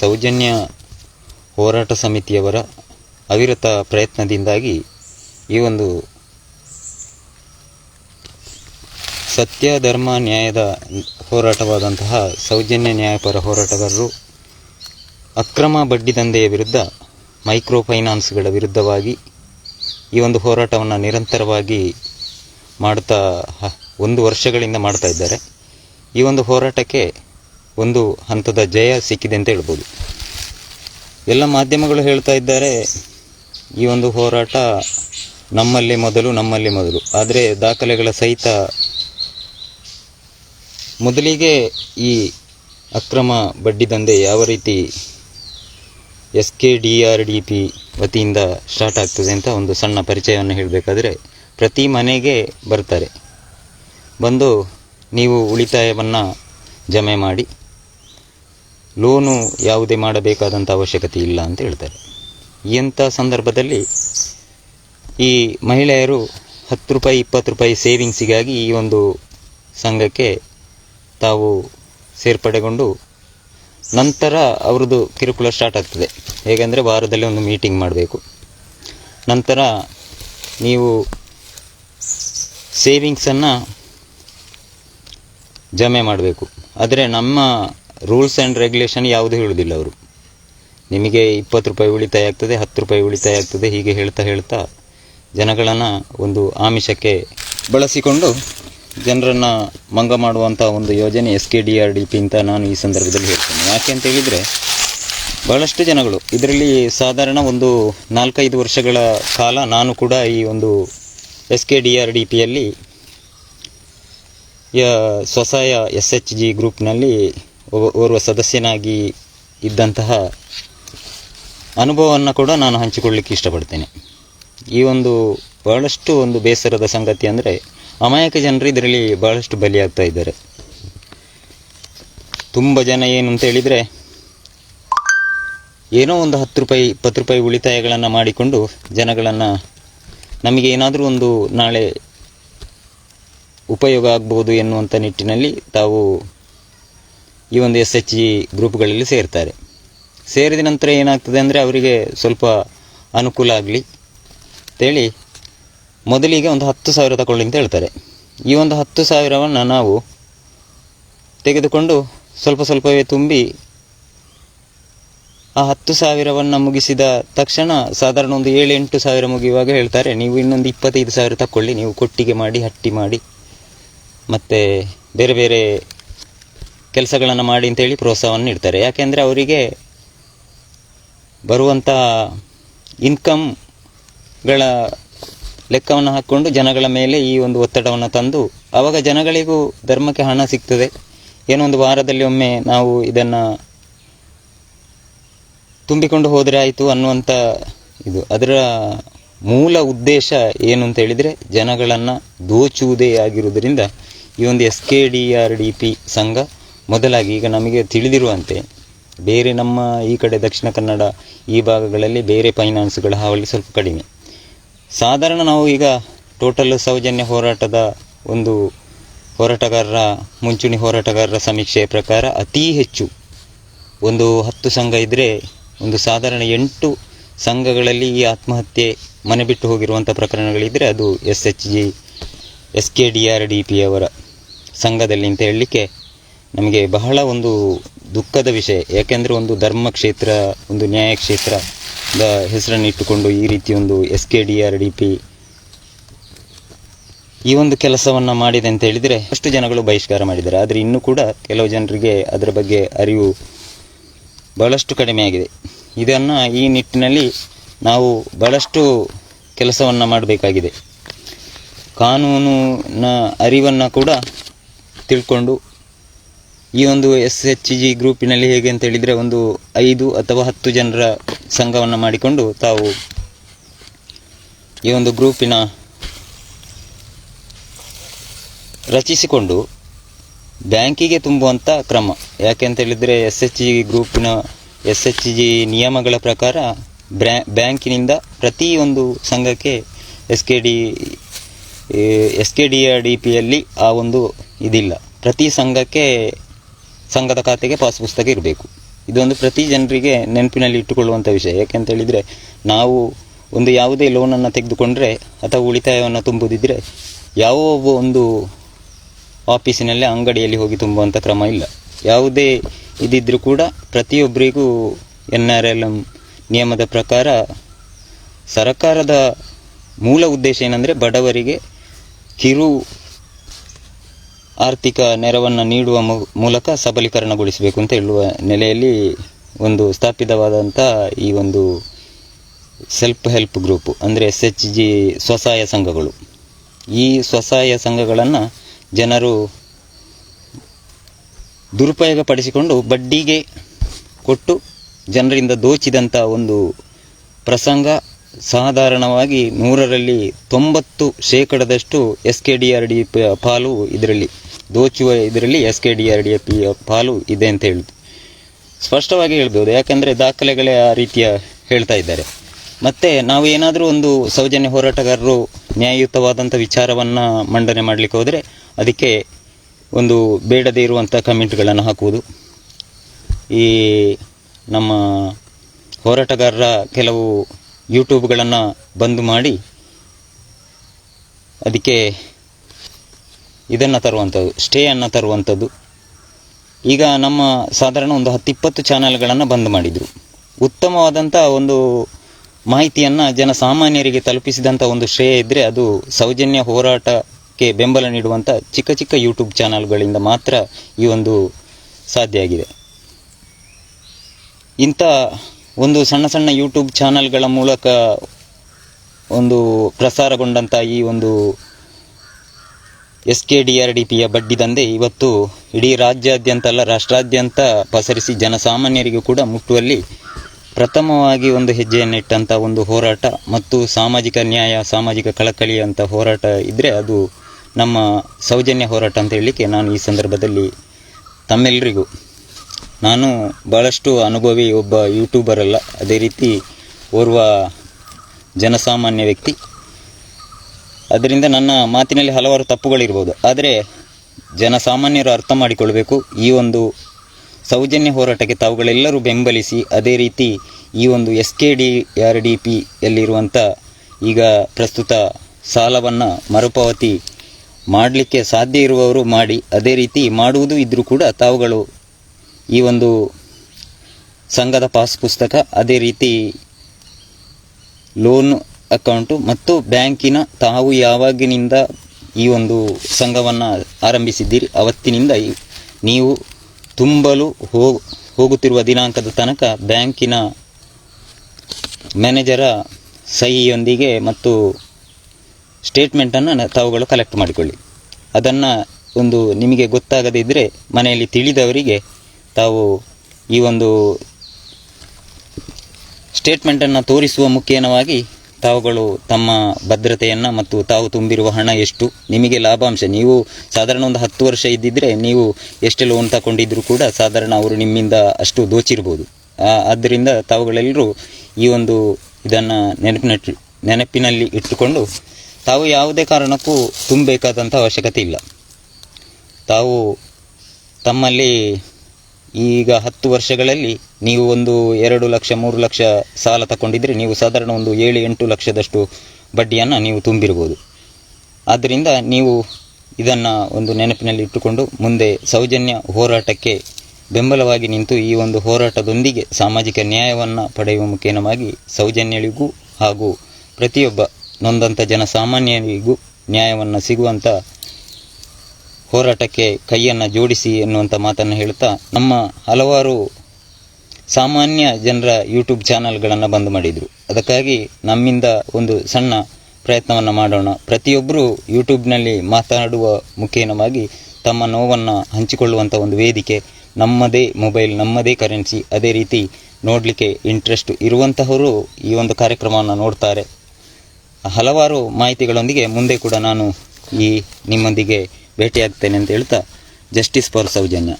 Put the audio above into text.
ಸೌಜನ್ಯ ಹೋರಾಟ ಸಮಿತಿಯವರ ಅವಿರತ ಪ್ರಯತ್ನದಿಂದಾಗಿ ಈ ಒಂದು ಸತ್ಯ, ಧರ್ಮ, ನ್ಯಾಯದ ಹೋರಾಟವಾದಂತಹ ಸೌಜನ್ಯ ನ್ಯಾಯಪರ ಹೋರಾಟಗಾರರು ಅಕ್ರಮ ಬಡ್ಡಿ ದಂಧೆಯ ವಿರುದ್ಧ ಮೈಕ್ರೋ ಫೈನಾನ್ಸ್ಗಳ ವಿರುದ್ಧವಾಗಿ ಈ ಒಂದು ಹೋರಾಟವನ್ನು ನಿರಂತರವಾಗಿ ಮಾಡ್ತಾ ಒಂದು ವರ್ಷಗಳಿಂದ ಮಾಡ್ತಾ ಇದ್ದಾರೆ. ಈ ಒಂದು ಹೋರಾಟಕ್ಕೆ ಒಂದು ಹಂತದ ಜಯ ಸಿಕ್ಕಿದೆ ಅಂತ ಹೇಳ್ಬೋದು. ಎಲ್ಲ ಮಾಧ್ಯಮಗಳು ಹೇಳ್ತಾ ಇದ್ದಾರೆ, ಈ ಒಂದು ಹೋರಾಟ ನಮ್ಮಲ್ಲಿ ಮೊದಲು ನಮ್ಮಲ್ಲಿ ಮೊದಲು. ಆದರೆ ದಾಖಲೆಗಳ ಸಹಿತ ಮೊದಲಿಗೆ ಈ ಅಕ್ರಮ ಬಡ್ಡಿ ದಂಧೆ ಯಾವ ರೀತಿ S K D R D P ವತಿಯಿಂದ ಸ್ಟಾರ್ಟ್ ಆಗ್ತದೆ ಅಂತ ಒಂದು ಸಣ್ಣ ಪರಿಚಯವನ್ನು ಹೇಳಬೇಕಾದ್ರೆ, ಪ್ರತಿ ಮನೆಗೆ ಬರ್ತಾರೆ. ಬಂದು ನೀವು ಉಳಿತಾಯವನ್ನು ಜಮೆ ಮಾಡಿ ಲೋನು ಯಾವುದೇ ಮಾಡಬೇಕಾದಂಥ ಅವಶ್ಯಕತೆ ಇಲ್ಲ ಅಂತ ಹೇಳ್ತಾರೆ. ಎಂಥ ಸಂದರ್ಭದಲ್ಲಿ ಈ ಮಹಿಳೆಯರು ಹತ್ತು ರೂಪಾಯಿ, ಇಪ್ಪತ್ತು ರೂಪಾಯಿ ಸೇವಿಂಗ್ಸಿಗಾಗಿ ಈ ಒಂದು ಸಂಘಕ್ಕೆ ತಾವು ಸೇರ್ಪಡೆಗೊಂಡು ನಂತರ ಅವ್ರದ್ದು ಕಿರುಕುಳ ಸ್ಟಾರ್ಟ್ ಆಗ್ತದೆ. ಹೇಗೆಂದರೆ ವಾರದಲ್ಲಿ ಒಂದು ಮೀಟಿಂಗ್ ಮಾಡಬೇಕು. ನಂತರ ನೀವು ಸೇವಿಂಗ್ಸನ್ನು ಜಮೆ ಮಾಡಬೇಕು. ಆದರೆ ನಮ್ಮ ರೂಲ್ಸ್ ಆ್ಯಂಡ್ ರೆಗ್ಯುಲೇಷನ್ ಯಾವುದು ಹೇಳುವುದಿಲ್ಲ ಅವರು. ನಿಮಗೆ ಇಪ್ಪತ್ತು ರೂಪಾಯಿ ಉಳಿತಾಯ ಆಗ್ತದೆ ಹತ್ತು ರೂಪಾಯಿ ಉಳಿತಾಯ ಆಗ್ತದೆ ಹೀಗೆ ಹೇಳ್ತಾ ಹೇಳ್ತಾ ಜನಗಳನ್ನು ಒಂದು ಆಮಿಷಕ್ಕೆ ಬಳಸಿಕೊಂಡು ಜನರನ್ನು ಮಂಗ ಮಾಡುವಂಥ ಒಂದು ಯೋಜನೆ S K D R D P ಅಂತ ನಾನು ಈ ಸಂದರ್ಭದಲ್ಲಿ ಹೇಳ್ತೇನೆ. ಯಾಕೆ ಅಂತ ಹೇಳಿದರೆ, ಬಹಳಷ್ಟು ಜನಗಳು, ಇದರಲ್ಲಿ ಸಾಧಾರಣ ಒಂದು ನಾಲ್ಕೈದು ವರ್ಷಗಳ ಕಾಲ ನಾನು ಕೂಡ ಈ ಒಂದು S K D R D ಪಿಯಲ್ಲಿ ಸ್ವಸಹಾಯ ಎಸ್ ಎಚ್ ಜಿ ಗ್ರೂಪ್ನಲ್ಲಿ ಓರ್ವ ಸದಸ್ಯನಾಗಿ ಇದ್ದಂತಹ ಅನುಭವವನ್ನು ಕೂಡ ನಾನು ಹಂಚಿಕೊಳ್ಳಿಕ್ಕೆ ಇಷ್ಟಪಡ್ತೇನೆ. ಈ ಒಂದು ಬಹಳಷ್ಟು ಒಂದು ಬೇಸರದ ಸಂಗತಿ ಅಂದರೆ ಅಮಾಯಕ ಜನರು ಇದರಲ್ಲಿ ಬಹಳಷ್ಟು ಬಲಿಯಾಗ್ತಾ ಇದ್ದಾರೆ. ತುಂಬ ಜನ ಏನು ಅಂತ ಹೇಳಿದರೆ ಏನೋ ಒಂದು ಹತ್ತು ರೂಪಾಯಿ, ಇಪ್ಪತ್ತು ರೂಪಾಯಿ ಉಳಿತಾಯಗಳನ್ನು ಮಾಡಿಕೊಂಡು ಜನಗಳನ್ನು ನಮಗೆ ಏನಾದರೂ ಒಂದು ನಾಳೆ ಉಪಯೋಗ ಆಗ್ಬೋದು ಎನ್ನುವಂಥ ನಿಟ್ಟಿನಲ್ಲಿ ತಾವು ಈ ಒಂದು ಎಸ್ ಎಚ್ ಜಿ ಗ್ರೂಪ್ಗಳಲ್ಲಿ ಸೇರ್ತಾರೆ. ಸೇರಿದ ನಂತರ ಏನಾಗ್ತದೆ ಅಂದರೆ ಅವರಿಗೆ ಸ್ವಲ್ಪ ಅನುಕೂಲ ಆಗಲಿ ಅಂತೇಳಿ ಮೊದಲಿಗೆ ಒಂದು ಹತ್ತು ಸಾವಿರ ತಗೊಳ್ಳಿ ಅಂತ ಹೇಳ್ತಾರೆ. ಈ ಒಂದು ಹತ್ತು ಸಾವಿರವನ್ನು ನಾವು ತೆಗೆದುಕೊಂಡು ಸ್ವಲ್ಪ ಸ್ವಲ್ಪವೇ ತುಂಬಿ ಆ ಹತ್ತು ಸಾವಿರವನ್ನು ಮುಗಿಸಿದ ತಕ್ಷಣ ಸಾಧಾರಣ ಒಂದು ಏಳು ಎಂಟು ಸಾವಿರ ಮುಗಿಯುವಾಗ ಹೇಳ್ತಾರೆ, ನೀವು ಇನ್ನೊಂದು ಇಪ್ಪತ್ತೈದು ಸಾವಿರ ತಗೊಳ್ಳಿ ನೀವು ಕೊಟ್ಟಿಗೆ ಮಾಡಿ, ಹಟ್ಟಿ ಮಾಡಿ, ಮತ್ತು ಬೇರೆ ಬೇರೆ ಕೆಲಸಗಳನ್ನು ಮಾಡಿ ಅಂತೇಳಿ ಪ್ರೋತ್ಸಾಹವನ್ನು ನೀಡ್ತಾರೆ. ಯಾಕೆಂದರೆ ಅವರಿಗೆ ಬರುವಂಥ ಇನ್ಕಮ್ಗಳ ಲೆಕ್ಕವನ್ನು ಹಾಕ್ಕೊಂಡು ಜನಗಳ ಮೇಲೆ ಈ ಒಂದು ಒತ್ತಡವನ್ನು ತಂದು ಆವಾಗ ಜನಗಳಿಗೂ ಧರ್ಮಕ್ಕೆ ಹಣ ಸಿಗ್ತದೆ. ಏನೋ ಒಂದು ವಾರದಲ್ಲಿ ಒಮ್ಮೆ ನಾವು ಇದನ್ನು ತುಂಬಿಕೊಂಡು ಹೋದರೆ ಆಯಿತು ಅನ್ನುವಂಥ ಇದು. ಅದರ ಮೂಲ ಉದ್ದೇಶ ಏನು ಅಂತ ಹೇಳಿದರೆ ಜನಗಳನ್ನು ದೋಚುವುದೇ ಆಗಿರುವುದರಿಂದ ಈ ಒಂದು S K D R D P ಸಂಘ ಮೊದಲಾಗಿ ಈಗ ನಮಗೆ ತಿಳಿದಿರುವಂತೆ ಬೇರೆ ನಮ್ಮ ಈ ಕಡೆ ದಕ್ಷಿಣ ಕನ್ನಡ ಈ ಭಾಗಗಳಲ್ಲಿ ಬೇರೆ ಫೈನಾನ್ಸ್ಗಳ ಹಾವಳಿ ಸ್ವಲ್ಪ ಕಡಿಮೆ. ಸಾಧಾರಣ ನಾವು ಈಗ ಟೋಟಲ್ ಸೌಜನ್ಯ ಹೋರಾಟದ ಒಂದು ಹೋರಾಟಗಾರರ, ಮುಂಚೂಣಿ ಹೋರಾಟಗಾರರ ಸಮೀಕ್ಷೆಯ ಪ್ರಕಾರ ಅತೀ ಹೆಚ್ಚು ಒಂದು ಹತ್ತು ಸಂಘ ಇದ್ದರೆ ಒಂದು ಸಾಧಾರಣ ಎಂಟು ಸಂಘಗಳಲ್ಲಿ ಈ ಆತ್ಮಹತ್ಯೆ ಮನೆ ಬಿಟ್ಟು ಹೋಗಿರುವಂಥ ಪ್ರಕರಣಗಳಿದ್ದರೆ ಅದು S H G, S K D R D P ಅವರ ಸಂಘದಲ್ಲಿ ಅಂತ ಹೇಳಲಿಕ್ಕೆ ನಮಗೆ ಬಹಳ ಒಂದು ದುಃಖದ ವಿಷಯ. ಯಾಕೆಂದರೆ ಒಂದು ಧರ್ಮ ಕ್ಷೇತ್ರ, ಒಂದು ನ್ಯಾಯ ಕ್ಷೇತ್ರದ ಹೆಸರನ್ನು ಇಟ್ಟುಕೊಂಡು ಈ ರೀತಿ ಒಂದು S K D R D P ಈ ಒಂದು ಕೆಲಸವನ್ನು ಮಾಡಿದೆ ಅಂತ ಹೇಳಿದರೆ ಅಷ್ಟು ಜನಗಳು ಬಹಿಷ್ಕಾರ ಮಾಡಿದ್ದಾರೆ. ಆದರೆ ಇನ್ನೂ ಕೂಡ ಕೆಲವು ಜನರಿಗೆ ಅದರ ಬಗ್ಗೆ ಅರಿವು ಬಹಳಷ್ಟು ಕಡಿಮೆಯಾಗಿದೆ ಇದನ್ನು ಈ ನಿಟ್ಟಿನಲ್ಲಿ ನಾವು ಬಹಳಷ್ಟು ಕೆಲಸವನ್ನು ಮಾಡಬೇಕಾಗಿದೆ. ಕಾನೂನಿನ ಅರಿವನ್ನು ಕೂಡ ತಿಳ್ಕೊಂಡು ಈ ಒಂದು ಎಸ್ ಎಚ್ ಜಿ ಗ್ರೂಪಿನಲ್ಲಿ ಹೇಗೆ ಅಂತ ಹೇಳಿದರೆ ಒಂದು ಐದು ಅಥವಾ ಹತ್ತು ಜನರ ಸಂಘವನ್ನು ಮಾಡಿಕೊಂಡು ತಾವು ಈ ಒಂದು ಗ್ರೂಪಿನ ರಚಿಸಿಕೊಂಡು ಬ್ಯಾಂಕಿಗೆ ತುಂಬುವಂಥ ಕ್ರಮ. ಯಾಕೆ ಅಂತ ಹೇಳಿದರೆ ಎಸ್ ಎಚ್ ಜಿ ಗ್ರೂಪಿನ ಎಸ್ ಎಚ್ ಜಿ ನಿಯಮಗಳ ಪ್ರಕಾರ ಬ್ರ್ಯಾ ಬ್ಯಾಂಕಿನಿಂದ ಪ್ರತಿಯೊಂದು ಸಂಘಕ್ಕೆ S K D S K D R D ಪಿಯಲ್ಲಿ ಆ ಒಂದು ಇದಿಲ್ಲ. ಪ್ರತಿ ಸಂಘಕ್ಕೆ ಸಂಘದ ಖಾತೆಗೆ ಪಾಸ್ ಪುಸ್ತಕ ಇರಬೇಕು ಇದೊಂದು ಪ್ರತಿ ಜನರಿಗೆ ನೆನಪಿನಲ್ಲಿ ಇಟ್ಟುಕೊಳ್ಳುವಂಥ ವಿಷಯ. ಯಾಕೆಂತ ಹೇಳಿದರೆ, ನಾವು ಒಂದು ಯಾವುದೇ ಲೋನನ್ನು ತೆಗೆದುಕೊಂಡ್ರೆ ಅಥವಾ ಉಳಿತಾಯವನ್ನು ತುಂಬುದಿದ್ರೆ, ಯಾವ ಒಬ್ಬ ಒಂದು ಆಫೀಸಿನಲ್ಲಿ ಅಂಗಡಿಯಲ್ಲಿ ಹೋಗಿ ತುಂಬುವಂಥ ಕ್ರಮ ಇಲ್ಲ. ಯಾವುದೇ ಇದಿದ್ದರೂ ಕೂಡ ಪ್ರತಿಯೊಬ್ಬರಿಗೂ ಎನ್ ಆರ್ ಎಲ್ ಎಂ ನಿಯಮದ ಪ್ರಕಾರ ಸರ್ಕಾರದ ಮೂಲ ಉದ್ದೇಶ ಏನಂದರೆ ಬಡವರಿಗೆ ಕಿರು ಆರ್ಥಿಕ ನೆರವನ್ನು ನೀಡುವ ಮೂಲಕ ಸಬಲೀಕರಣಗೊಳಿಸಬೇಕು ಅಂತ ಹೇಳುವ ನೆಲೆಯಲ್ಲಿ ಒಂದು ಸ್ಥಾಪಿತವಾದಂಥ ಈ ಒಂದು ಸೆಲ್ಫ್ ಹೆಲ್ಪ್ ಗ್ರೂಪ್ ಅಂದರೆ ಎಸ್ ಎಚ್ ಜಿ ಸ್ವಸಹಾಯ ಸಂಘಗಳು. ಈ ಸ್ವಸಹಾಯ ಸಂಘಗಳನ್ನು ಜನರು ದುರುಪಯೋಗ ಪಡಿಸಿಕೊಂಡು ಬಡ್ಡಿಗೆ ಕೊಟ್ಟು ಜನರಿಂದ ದೋಚಿದಂಥ ಒಂದು ಪ್ರಸಂಗ ಸಾಧಾರಣವಾಗಿ ನೂರರಲ್ಲಿ ತೊಂಬತ್ತು ಶೇಕಡದಷ್ಟು S K D R D P ಪಾಲು ಇದರಲ್ಲಿ, ದೋಚುವ ಇದರಲ್ಲಿ S K D R D P ಪಾಲು ಇದೆ ಅಂತ ಹೇಳುದು ಸ್ಪಷ್ಟವಾಗಿ ಹೇಳ್ಬೋದು, ಯಾಕಂದರೆ ದಾಖಲೆಗಳೇ ಆ ರೀತಿಯ ಹೇಳ್ತಾ ಇದ್ದಾರೆ. ಮತ್ತು ನಾವು ಏನಾದರೂ ಒಂದು ಸೌಜನ್ಯ ಹೋರಾಟಗಾರರು ನ್ಯಾಯಯುತವಾದಂಥ ವಿಚಾರವನ್ನು ಮಂಡನೆ ಮಾಡಲಿಕ್ಕೆ ಹೋದರೆ ಅದಕ್ಕೆ ಒಂದು ಬೇಡದೇ ಇರುವಂಥ ಕಮೆಂಟ್ಗಳನ್ನು ಹಾಕುವುದು. ಈ ನಮ್ಮ ಹೋರಾಟಗಾರರ ಕೆಲವು ಯೂಟ್ಯೂಬ್ಗಳನ್ನು ಬಂದ್ ಮಾಡಿ ಅದಕ್ಕೆ ಇದನ್ನು ತರುವಂಥದ್ದು, ಸ್ಟೇಯನ್ನು ತರುವಂಥದ್ದು. ಈಗ ನಮ್ಮ ಸಾಧಾರಣ ಒಂದು ಹತ್ತಿಪ್ಪತ್ತು ಚಾನಲ್ಗಳನ್ನು ಬಂದ್ ಮಾಡಿದರು. ಉತ್ತಮವಾದಂಥ ಒಂದು ಮಾಹಿತಿಯನ್ನು ಜನಸಾಮಾನ್ಯರಿಗೆ ತಲುಪಿಸಿದಂಥ ಒಂದು ಶ್ರೇಯ ಇದ್ದರೆ ಅದು ಸೌಜನ್ಯ ಹೋರಾಟಕ್ಕೆ ಬೆಂಬಲ ನೀಡುವಂಥ ಚಿಕ್ಕ ಚಿಕ್ಕ ಯೂಟ್ಯೂಬ್ ಚಾನಲ್ಗಳಿಂದ ಮಾತ್ರ ಈ ಒಂದು ಸಾಧ್ಯ ಆಗಿದೆ. ಇಂಥ ಒಂದು ಸಣ್ಣ ಸಣ್ಣ ಯೂಟ್ಯೂಬ್ ಚಾನಲ್ಗಳ ಮೂಲಕ ಒಂದು ಪ್ರಸಾರಗೊಂಡಂಥ ಈ ಒಂದು S K D R D ಪಿಯ ಬಡ್ಡಿ ದಂಧೆ ಇವತ್ತು ಇಡೀ ರಾಜ್ಯಾದ್ಯಂತ ಅಲ್ಲ, ರಾಷ್ಟ್ರಾದ್ಯಂತ ಪಸರಿಸಿ ಜನಸಾಮಾನ್ಯರಿಗೂ ಕೂಡ ಮುಟ್ಟುವಲ್ಲಿ ಪ್ರಥಮವಾಗಿ ಒಂದು ಹೆಜ್ಜೆಯನ್ನಿಟ್ಟಂಥ ಒಂದು ಹೋರಾಟ ಮತ್ತು ಸಾಮಾಜಿಕ ನ್ಯಾಯ, ಸಾಮಾಜಿಕ ಕಳಕಳಿ ಅಂತ ಹೋರಾಟ ಇದ್ದರೆ ಅದು ನಮ್ಮ ಸೌಜನ್ಯ ಹೋರಾಟ ಅಂತ ಹೇಳಲಿಕ್ಕೆ ನಾನು ಈ ಸಂದರ್ಭದಲ್ಲಿ ತಮ್ಮೆಲ್ಲರಿಗೂ ನಾನು ಭಾಳಷ್ಟು ಅನುಭವಿ ಒಬ್ಬ ಯೂಟ್ಯೂಬರ್ ಅಲ್ಲ. ಅದೇ ರೀತಿ ಓರ್ವ ಜನಸಾಮಾನ್ಯ ವ್ಯಕ್ತಿ. ಅದರಿಂದ ನನ್ನ ಮಾತಿನಲ್ಲಿ ಹಲವಾರು ತಪ್ಪುಗಳಿರ್ಬೋದು. ಆದರೆ ಜನಸಾಮಾನ್ಯರು ಅರ್ಥ ಮಾಡಿಕೊಳ್ಬೇಕು. ಈ ಒಂದು ಸೌಜನ್ಯ ಹೋರಾಟಕ್ಕೆ ತಾವುಗಳೆಲ್ಲರೂ ಬೆಂಬಲಿಸಿ, ಅದೇ ರೀತಿ ಈ ಒಂದು S K D R D ಪಿಯಲ್ಲಿರುವಂಥ ಈಗ ಪ್ರಸ್ತುತ ಸಾಲವನ್ನು ಮರುಪಾವತಿ ಮಾಡಲಿಕ್ಕೆ ಸಾಧ್ಯ ಇರುವವರು ಮಾಡಿ, ಅದೇ ರೀತಿ ಮಾಡುವುದು ಇದ್ದರೂ ಕೂಡ ತಾವುಗಳು ಈ ಒಂದು ಸಂಘದ ಪಾಸ್ ಪುಸ್ತಕ, ಅದೇ ರೀತಿ ಲೋನ್ ಅಕೌಂಟು ಮತ್ತು ಬ್ಯಾಂಕಿನ ತಾವು ಯಾವಾಗಿನಿಂದ ಈ ಒಂದು ಸಂಘವನ್ನು ಆರಂಭಿಸಿದ್ದೀರಿ, ಅವತ್ತಿನಿಂದ ನೀವು ತುಂಬಲು ಹೋಗುತ್ತಿರುವ ದಿನಾಂಕದ ತನಕ ಬ್ಯಾಂಕಿನ ಮ್ಯಾನೇಜರ ಸಹಿಯೊಂದಿಗೆ ಮತ್ತು ಸ್ಟೇಟ್ಮೆಂಟನ್ನು ತಾವುಗಳು ಕಲೆಕ್ಟ್ ಮಾಡಿಕೊಳ್ಳಿ. ಅದನ್ನು ಒಂದು ನಿಮಗೆ ಗೊತ್ತಾಗದಿದ್ದರೆ ಮನೆಯಲ್ಲಿ ತಿಳಿದವರಿಗೆ ತಾವು ಈ ಒಂದು ಸ್ಟೇಟ್ಮೆಂಟನ್ನು ತೋರಿಸುವ ಮುಖೇನವಾಗಿ ತಾವುಗಳು ತಮ್ಮ ಭದ್ರತೆಯನ್ನು ಮತ್ತು ತಾವು ತುಂಬಿರುವ ಹಣ ಎಷ್ಟು, ನಿಮಗೆ ಲಾಭಾಂಶ. ನೀವು ಸಾಧಾರಣ ಒಂದು ಹತ್ತು ವರ್ಷ ಇದ್ದಿದ್ದರೆ ನೀವು ಎಷ್ಟು ಲೋನ್ ತಗೊಂಡಿದ್ರೂ ಕೂಡ ಸಾಧಾರಣ ಅವರು ನಿಮ್ಮಿಂದ ಅಷ್ಟು ದೋಚಿರ್ಬೋದು. ಆದ್ದರಿಂದ ತಾವುಗಳೆಲ್ಲರೂ ಈ ಒಂದು ಇದನ್ನು ನೆನಪಿನಟ್ಟು ನೆನಪಿನಲ್ಲಿ ಇಟ್ಟುಕೊಂಡು ತಾವು ಯಾವುದೇ ಕಾರಣಕ್ಕೂ ತುಂಬಬೇಕಾದಂಥ ಅವಶ್ಯಕತೆ ಇಲ್ಲ. ತಾವು ತಮ್ಮಲ್ಲಿ ಈಗ ಹತ್ತು ವರ್ಷಗಳಲ್ಲಿ ನೀವು ಒಂದು ಎರಡು ಲಕ್ಷ, ಮೂರು ಲಕ್ಷ ಸಾಲ ತಗೊಂಡಿದ್ರೆ ನೀವು ಸಾಧಾರಣ ಒಂದು ಏಳು, ಎಂಟು ಲಕ್ಷದಷ್ಟು ಬಡ್ಡಿಯನ್ನು ನೀವು ತುಂಬಿರ್ಬೋದು. ಆದ್ದರಿಂದ ನೀವು ಇದನ್ನು ಒಂದು ನೆನಪಿನಲ್ಲಿ ಇಟ್ಟುಕೊಂಡು ಮುಂದೆ ಸೌಜನ್ಯ ಹೋರಾಟಕ್ಕೆ ಬೆಂಬಲವಾಗಿ ನಿಂತು ಈ ಒಂದು ಹೋರಾಟದೊಂದಿಗೆ ಸಾಮಾಜಿಕ ನ್ಯಾಯವನ್ನು ಪಡೆಯುವ ಮುಖೇನವಾಗಿ ಸೌಜನ್ಯಳಿಗೂ ಹಾಗೂ ಪ್ರತಿಯೊಬ್ಬ ನೊಂದಂಥ ಜನಸಾಮಾನ್ಯರಿಗೂ ನ್ಯಾಯವನ್ನು ಸಿಗುವಂಥ ಹೋರಾಟಕ್ಕೆ ಕೈಯನ್ನು ಜೋಡಿಸಿ ಎನ್ನುವಂಥ ಮಾತನ್ನು ಹೇಳ್ತಾ ನಮ್ಮ ಹಲವಾರು ಸಾಮಾನ್ಯ ಜನರ ಯೂಟ್ಯೂಬ್ ಚಾನಲ್ಗಳನ್ನು ಬಂದ್ ಮಾಡಿದರು. ಅದಕ್ಕಾಗಿ ನಮ್ಮಿಂದ ಒಂದು ಸಣ್ಣ ಪ್ರಯತ್ನವನ್ನು ಮಾಡೋಣ. ಪ್ರತಿಯೊಬ್ಬರೂ ಯೂಟ್ಯೂಬ್ನಲ್ಲಿ ಮಾತನಾಡುವ ಮುಖೇನವಾಗಿ ತಮ್ಮ ನೋವನ್ನು ಹಂಚಿಕೊಳ್ಳುವಂಥ ಒಂದು ವೇದಿಕೆ, ನಮ್ಮದೇ ಮೊಬೈಲ್, ನಮ್ಮದೇ ಕರೆನ್ಸಿ, ಅದೇ ರೀತಿ ನೋಡಲಿಕ್ಕೆ ಇಂಟ್ರೆಸ್ಟ್ ಇರುವಂತಹವರು ಈ ಒಂದು ಕಾರ್ಯಕ್ರಮವನ್ನು ನೋಡ್ತಾರೆ. ಹಲವಾರು ಮಾಹಿತಿಗಳೊಂದಿಗೆ ಮುಂದೆ ಕೂಡ ನಾನು ಈ ನಿಮ್ಮೊಂದಿಗೆ ಭೇಟಿಯಾಗ್ತೇನೆ ಅಂತ ಹೇಳ್ತಾ ಜಸ್ಟಿಸ್ ಫಾರ್ ಸೌಜನ್ಯ.